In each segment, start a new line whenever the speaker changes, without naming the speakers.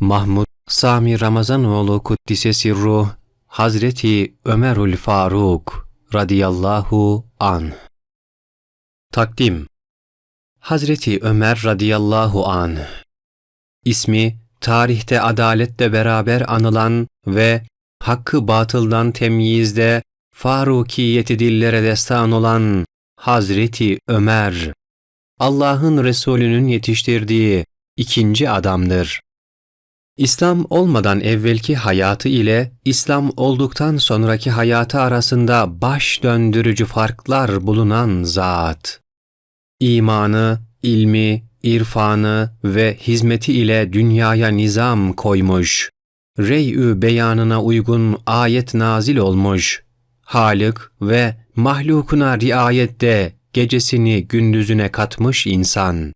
Mahmud Sami Ramazanoğlu Kuddisesi Ruh Hazreti Ömerül Faruk radıyallahu an. Takdim Hazreti Ömer radıyallahu an. İsmi tarihte adaletle beraber anılan ve hakkı batıldan temyizde Farukiyeti dillere destan olan Hazreti Ömer, Allah'ın Resulü'nün yetiştirdiği ikinci adamdır. İslam olmadan evvelki hayatı ile İslam olduktan sonraki hayatı arasında baş döndürücü farklar bulunan zat. İmanı, ilmi, irfanı ve hizmeti ile dünyaya nizam koymuş. Rey-ü beyanına uygun ayet nazil olmuş. Halık ve mahlukuna riayette gecesini gündüzüne katmış insan.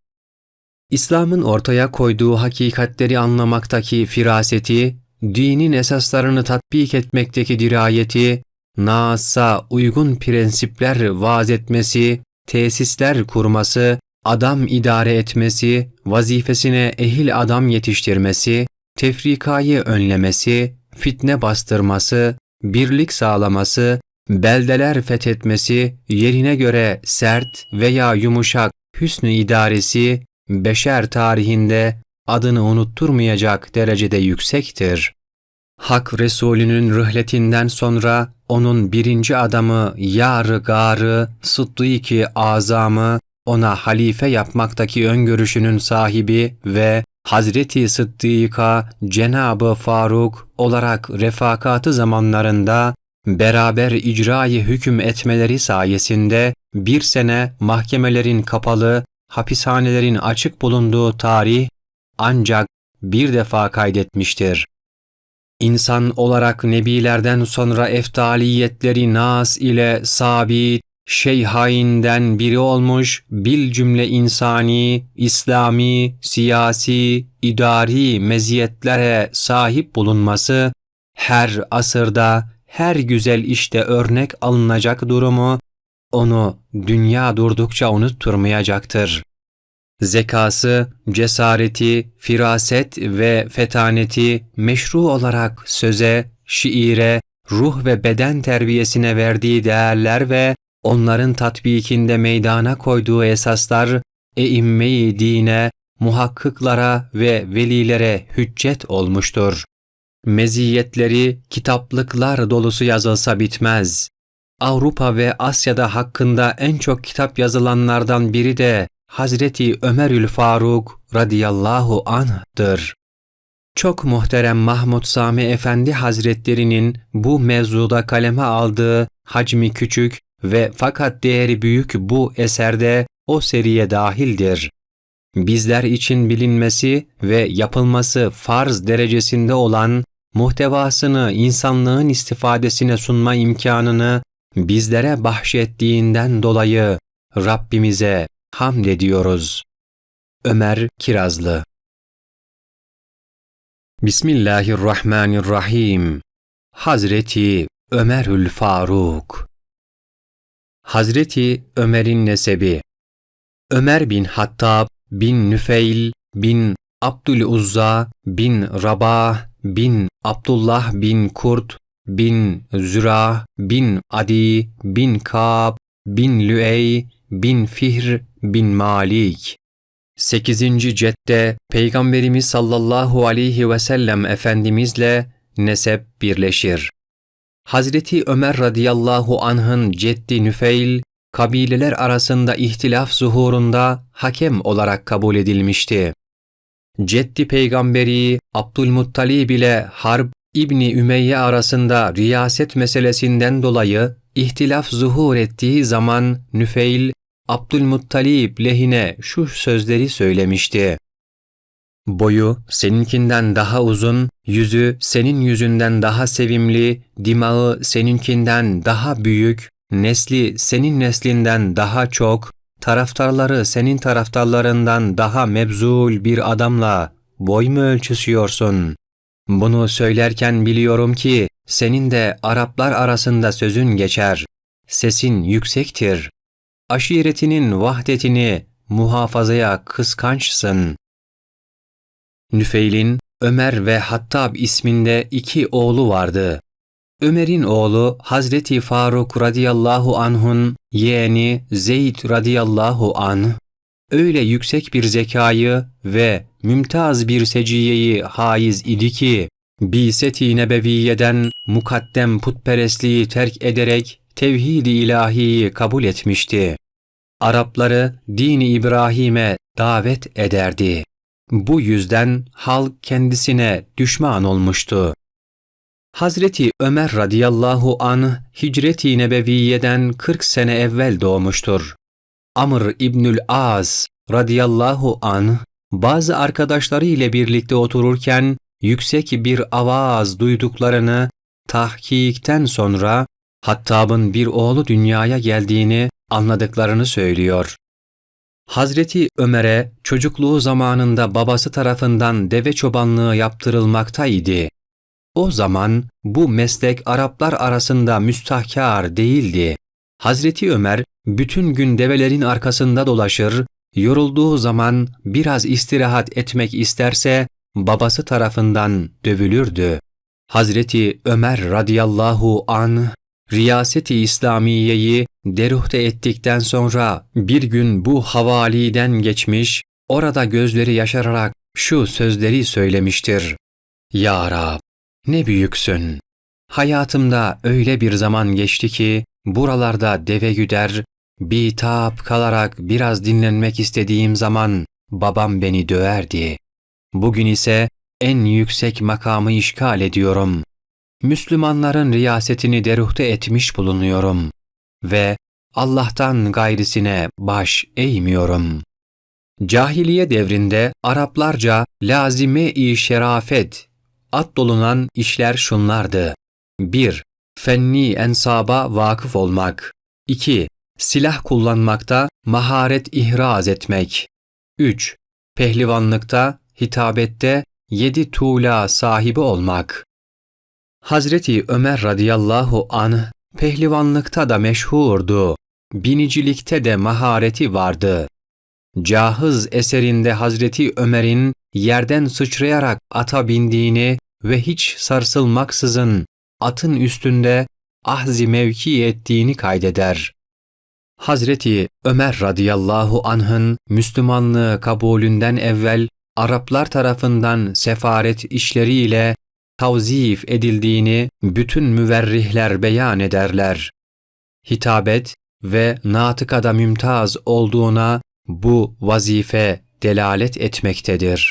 İslam'ın ortaya koyduğu hakikatleri anlamaktaki firaseti, dinin esaslarını tatbik etmekteki dirayeti, Naas'a uygun prensipler vaaz etmesi, tesisler kurması, adam idare etmesi, vazifesine ehil adam yetiştirmesi, tefrikayı önlemesi, fitne bastırması, birlik sağlaması, beldeler fethetmesi, yerine göre sert veya yumuşak hüsnü idaresi, beşer tarihinde adını unutturmayacak derecede yüksektir. Hak Resulünün rıhletinden sonra onun birinci adamı Yar-ı Garı, Sıddık-ı Azamı, ona halife yapmaktaki öngörüşünün sahibi ve Hazreti Sıddık'a Cenabı Faruk olarak refakatı zamanlarında beraber icrayı hüküm etmeleri sayesinde bir sene mahkemelerin kapalı, hapishanelerin açık bulunduğu tarih ancak bir defa kaydetmiştir. İnsan olarak nebilerden sonra eftaliyetleri nas ile sabit, şeyhainden biri olmuş bil cümle insani, İslami, siyasi, idari meziyetlere sahip bulunması, her asırda, her güzel işte örnek alınacak durumu, onu dünya durdukça unutturmayacaktır. Zekası, cesareti, firaset ve fetaneti meşru olarak söze, şiire, ruh ve beden terbiyesine verdiği değerler ve onların tatbikinde meydana koyduğu esaslar, eimme-i dine, muhakkıklara ve velilere hüccet olmuştur. Meziyetleri kitaplıklar dolusu yazılsa bitmez. Avrupa ve Asya'da hakkında en çok kitap yazılanlardan biri de Hazreti Ömerül Faruk radıyallahu anh'dır. Çok muhterem Mahmud Sami Efendi Hazretlerinin bu mevzuda kaleme aldığı hacmi küçük ve fakat değeri büyük bu eserde o seriye dahildir. Bizler için bilinmesi ve yapılması farz derecesinde olan muhtevasını insanlığın istifadesine sunma imkanını bizlere bahşettiğinden dolayı Rabbimize hamd ediyoruz. Ömer Kirazlı. Bismillahirrahmanirrahim. Hazreti Ömerül Faruk. Hazreti Ömer'in nesebi. Ömer bin Hattab bin Nüfeil bin Abdüluzza bin Rabah bin Abdullah bin Kurt bin Züra bin Adi bin Kab bin Lüey bin Fihr bin Malik 8. cette Peygamberimiz sallallahu aleyhi ve sellem Efendimizle nesep birleşir. Hazreti Ömer radıyallahu anh'ın ceddi Nüfeil, kabileler arasında ihtilaf zuhurunda hakem olarak kabul edilmişti. Ceddi peygamberi Abdülmuttalib ile Harb İbni Ümeyye arasında riyaset meselesinden dolayı ihtilaf zuhur ettiği zaman Nüfeil, Abdülmuttalib lehine şu sözleri söylemişti. Boyu seninkinden daha uzun, yüzü senin yüzünden daha sevimli, dimağı seninkinden daha büyük, nesli senin neslinden daha çok, taraftarları senin taraftarlarından daha mebzul bir adamla boy mu ölçüşüyorsun? Bunu söylerken biliyorum ki senin de Araplar arasında sözün geçer. Sesin yüksektir. Aşiretinin vahdetini muhafazaya kıskançsın. Nüfeil'in Ömer ve Hattab isminde iki oğlu vardı. Ömer'in oğlu Hazreti Faruk radıyallahu anh'un yeğeni Zeyd radıyallahu anh, öyle yüksek bir zekayı ve mümtaz bir seciyeyi haiz idi ki, Biseti Nebeviye'den mukaddem putperestliği terk ederek tevhid-i ilahiyi kabul etmişti. Arapları dini İbrahim'e davet ederdi. Bu yüzden halk kendisine düşman olmuştu. Hazreti Ömer radıyallahu an Hicret-i Nebeviye'den 40 sene evvel doğmuştur. Amr İbnül Az radıyallahu an bazı arkadaşları ile birlikte otururken yüksek bir avaz duyduklarını tahkikten sonra Hattab'ın bir oğlu dünyaya geldiğini anladıklarını söylüyor. Hazreti Ömer'e çocukluğu zamanında babası tarafından deve çobanlığı yaptırılmaktaydı. O zaman bu meslek Araplar arasında müstahkar değildi. Hazreti Ömer bütün gün develerin arkasında dolaşır, yorulduğu zaman biraz istirahat etmek isterse babası tarafından dövülürdü. Hazreti Ömer radıyallahu an riyaseti İslamiyeyi deruhte ettikten sonra bir gün bu havaliden geçmiş, orada gözleri yaşararak şu sözleri söylemiştir. Ya Rab, ne büyüksün. Hayatımda öyle bir zaman geçti ki buralarda deve güder, bitap kalarak biraz dinlenmek istediğim zaman babam beni döverdi. Bugün ise en yüksek makamı işgal ediyorum. Müslümanların riyasetini deruhte etmiş bulunuyorum ve Allah'tan gayrisine baş eğmiyorum. Cahiliye devrinde Araplarca lazime-i şerafet ad dolunan işler şunlardı. 1. Fenni ensaba vakıf olmak. 2. Silah kullanmakta maharet ihraz etmek. 3. Pehlivanlıkta, hitabette yedi tuğla sahibi olmak. Hazreti Ömer radıyallahu anh pehlivanlıkta da meşhurdu. Binicilikte de mahareti vardı. Cahız eserinde Hazreti Ömer'in yerden sıçrayarak ata bindiğini ve hiç sarsılmaksızın atın üstünde ahzi mevki ettiğini kaydeder. Hazreti Ömer radıyallahu anh'ın Müslümanlığı kabulünden evvel Araplar tarafından sefaret işleriyle tavzif edildiğini bütün müverrihler beyan ederler. Hitabet ve natıkada mümtaz olduğuna bu vazife delalet etmektedir.